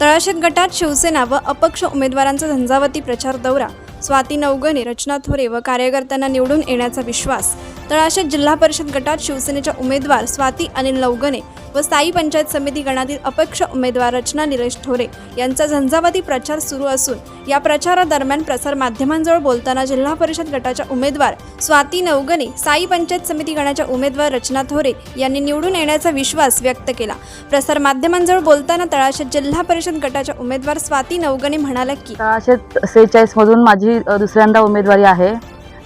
तळाशेत गटात शिवसेना व अपक्ष उमेदवारांचा झंझावती प्रचार दौरा स्वाती नवगणे रचना थोरे व कार्यकर्त्यांना निवडून येण्याचा विश्वास तळाशा जिल्हा परिषद गटात शिवसेनेच्या उमेदवार स्वाती अनिल लवगणे व स्थायी पंचायत समिती गणातील अपक्ष उमेदवार रचना निलेश ठोरे यांचा झंझावाती प्रचार सुरू असून या प्रचारादरम्यान प्रसार माध्यमांजवळ बोलताना जिल्हा परिषद गटाच्या उमेदवार स्वाती नवगणे साई पंचायत समिती गणाच्या उमेदवार रचना थोरे यांनी निवडून येण्याचा विश्वास व्यक्त केला. प्रसार माध्यमांजवळ बोलताना तळाशेत जिल्हा परिषद गटाच्या उमेदवार स्वाती नवगणे म्हणाल्या की सहाशे सेहेचाळीसमधून माझी दुसऱ्यांदा उमेदवारी आहे.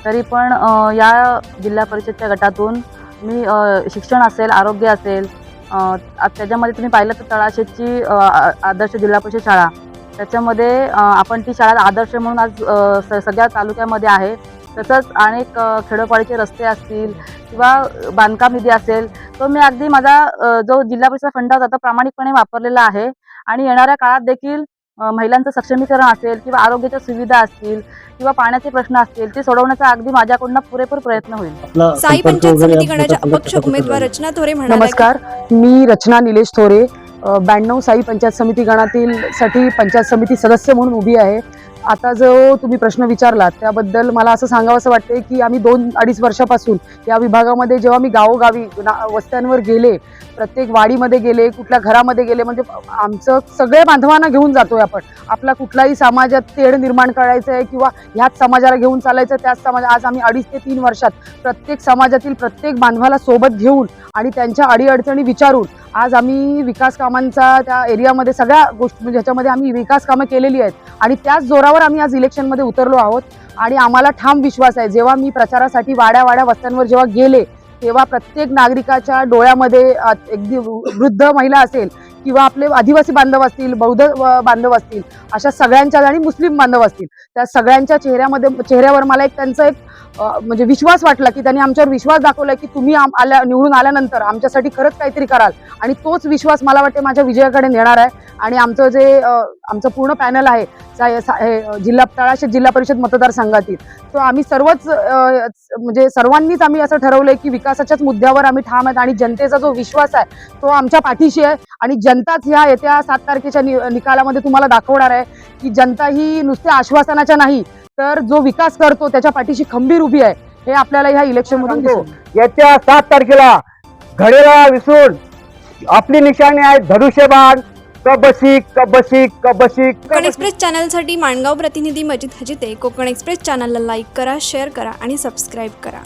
तरी पण या जिल्हा परिषदच्या गटातून मी शिक्षण असेल आरोग्य असेल त्याच्यामध्ये तुम्ही पाहिलं तर तळाशेची आ- आदर्श जिल्हा परिषद शाळा. त्याच्यामध्ये आपण ती शाळा आदर्श म्हणून आज स- सगळ्या तालुक्यामध्ये आहे. तसंच अनेक खेडोपाडीचे रस्ते असतील किंवा बांधकाम निधी असेल तो मी अगदी माझा जो जिल्हा परिषद फंड होता तो प्रामाणिकपणे वापरलेला आहे. आणि येणाऱ्या काळात देखील महिलांचं सक्षमीकरण असेल किंवा आरोग्याच्या सुविधा असतील किंवा पाण्याचे प्रश्न असतील ते सोडवण्याचा अगदी माझ्याकडून पुरेपूर प्रयत्न होईल. साई पंचायत समिती गणाच्या अपक्ष उमेदवार? रचना थोरे नमस्कार मी रचना निलेश थोरे ब्याण्णव साई पंचायत समिती गणातील साठी पंचायत समिती सदस्य म्हणून उभी आहे. आता जो तुम्ही प्रश्न विचारलात त्याबद्दल मला असं सांगावंसं वाटते की आम्ही दोन अडीच वर्षापासून या विभागामध्ये जेव्हा मी गावोगावी ना- वस्त्यांवर गेले प्रत्येक वाडीमध्ये गेले कुठल्या घरामध्ये गेले म्हणजे आमचं सगळे बांधवांना घेऊन जातोय आपण. आपला कुठलाही समाजात तेढ निर्माण करायचं आहे किंवा ह्याच समाजाला घेऊन चालायचं त्याच समाज आज आम्ही अडीच ते तीन वर्षात प्रत्येक समाजातील प्रत्येक बांधवाला सोबत घेऊन आणि त्यांच्या अडीअडचणी विचारून आज आम्ही विकास कामांचा त्या एरियामध्ये सगळ्या गोष्टी म्हणजे ह्याच्यामध्ये आम्ही विकास कामं केलेली आहेत. आणि त्याच जोरावर आम्ही आज इलेक्शनमध्ये उतरलो आहोत. आणि आम्हाला ठाम विश्वास आहे जेव्हा मी प्रचारासाठी वाड्या वाड्या वस्त्यांवर जेव्हा गेले तेव्हा प्रत्येक नागरिकाच्या डोळ्यामध्ये अगदी वृद्ध महिला असेल किंवा आपले आदिवासी बांधव असतील बौद्ध बांधव असतील अशा सगळ्यांच्या आणि मुस्लिम बांधव असतील त्या सगळ्यांच्या चेहऱ्यामध्ये चेहऱ्यावर मला एक त्यांचा एक म्हणजे विश्वास वाटला की त्यांनी आमच्यावर विश्वास दाखवला की तुम्ही आल्या निवडून आल्यानंतर आमच्यासाठी खरंच काहीतरी कराल. आणि तोच विश्वास मला वाटते माझ्या विजयाकडे नेणार आहे. आणि आमचं जे आमचं पूर्ण पॅनल आहे जिल्हा तळाशे जिल्हा परिषद मतदारसंघातील तो आम्ही सर्वच म्हणजे सर्वांनीच आम्ही असं ठरवलंय की विकासाच्याच मुद्द्यावर आम्ही ठाम आहेत आणि जनतेचा जो विश्वास आहे तो आमच्या पाठीशी आहे. आणि जनताच ह्या येत्या सात तारखेच्या नि निकालामध्ये तुम्हाला दाखवणार आहे की जनता ही नुसत्या आश्वासनाच्या नाही तर जो विकास करतो त्याच्या पाठीशी खंबीर उभी आहे हे आपल्याला ह्या इलेक्शनमधून दिसून येईल. येत्या सात तारखेला घडेला विसरून आपली निशाणी आहे धनुष्यबाण कबशी कबशी कबशी कोकण एक्सप्रेस चॅनलसाठी माणगाव प्रतिनिधी मजिद हजिते कोकण एक्सप्रेस चॅनलला लाईक करा शेअर करा आणि सबस्क्राईब करा